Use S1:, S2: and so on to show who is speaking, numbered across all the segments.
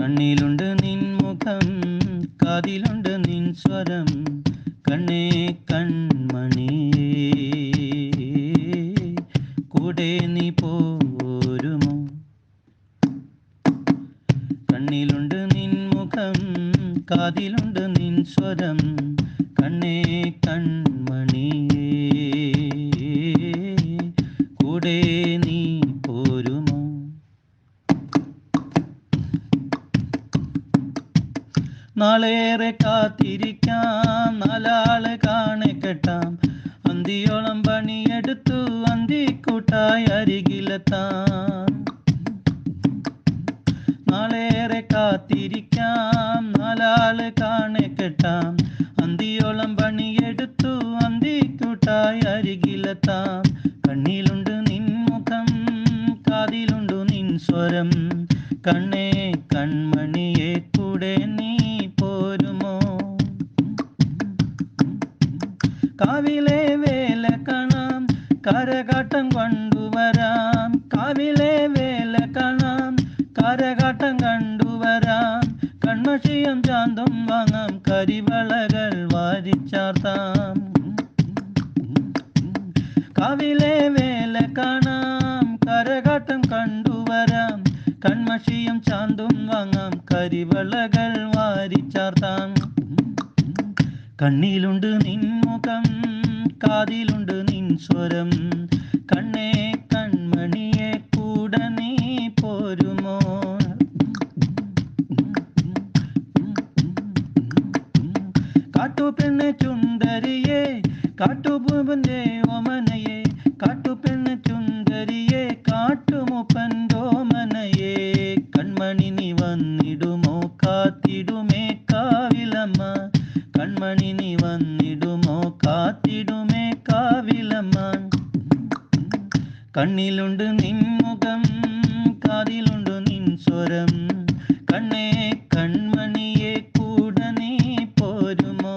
S1: കണ്ണിലുണ്ട് നിൻ മുഖം കാതിലുണ്ട് നിൻ സ്വരം. കണ്ണേ കൺമണി കൂടെ നീ പോരുമോ? കണ്ണിലുണ്ട് നിൻ മുഖം കാതിലുണ്ട് നിൻ സ്വരം. കണ്ണേ കൺമണിയേ നാളേറെ കാത്തിരിക്കാം. നാലാൾ കാണെ കെട്ടാം. അന്തിയോളം പണിയെടുത്തു അന്തിക്കൂട്ടായി അരികിലെത്താം. നാളേറെ കാത്തിരിക്കാം. നാലാൾ കാണെ കെട്ടാം. അന്തിയോളം പണിയെടുത്തു അന്തിക്കൂട്ടായി അരികിലെത്താം. കണ്ണിലുണ്ട് നിൻ മുഖം കാതിലുണ്ട് നിൻ സ്വരം. കണ്ണേ കൺമണിയെ കൂടെ നീ കാവിലെ വേല കാണാം. കരകാട്ടം കണ്ടുവരാം കാവിലെ വേല കാണാം. കരകാട്ടം കണ്ടുവരാം കൺമഷിയും ചാന്തും വാങ്ങാം. കരിവളകൾ വാരിച്ചാർത്താം കാവിലെ വേല കാണാം. കരകാട്ടം കണ്ടുവരാം കൺമഷിയും ചാന്തും വാങ്ങാം. കരിവളകൾ വാരിച്ചാർത്താം കണ്ണിലുണ്ട് നിൻ മുഖം കാതിലുണ്ട് നിൻ സ്വരം. കണ്ണേ കൺമണിയെ കൂടെ നീ പോരുമോ? കാട്ടു കാട്ടുപെണ്ണ് ചുണ്ടരിയെ കാട്ടുപൂവന്റെ ഓമനയെ കാട്ടുപെണ്ണ് ചുണ്ടരിയെ കാട്ടുമുപ്പന്റെ ഓമനയെ കൺമണി നീ കണ്ണിലുണ്ട് നിൻമുഖം കാതിലുണ്ട് നിൻ സ്വരം കണ്ണേ കൺമണിയെ കൂടെ നീ പോരുമോ?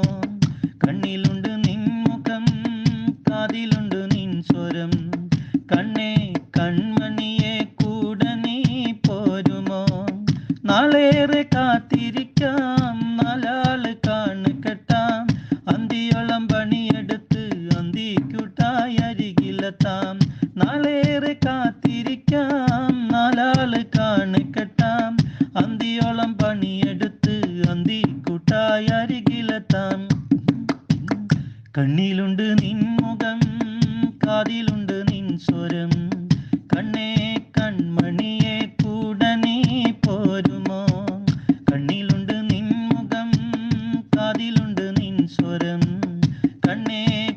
S1: കണ്ണിലുണ്ട് നിൻമുഖം കാതിലുണ്ട് നിൻ സ്വരം കണ്ണേ കൺമണിയെ കൂടെ നീ പോരുമോ? നാളേറെ കാത്തിരിക്കാം നാലാൾ കാണുകെട്ടാം അന്തിയോളം പണിയെടുത്ത് അന്തിക്കൂട്ടായി അരികിലെത്താം. അന്തിയോളം പണിയെടുത്ത് അന്തി കൂട്ടായി അരികിലെത്താം. കണ്ണിലുണ്ട് നിൻ മുഖം കാതിലുണ്ട് നിൻ സ്വരം. കണ്ണേ കൺമണിയെ കൂടെ നീ പോരുമോ? കണ്ണിലുണ്ട് നിൻ മുഖം കാതിലുണ്ട് നിൻ സ്വരം. കണ്ണേ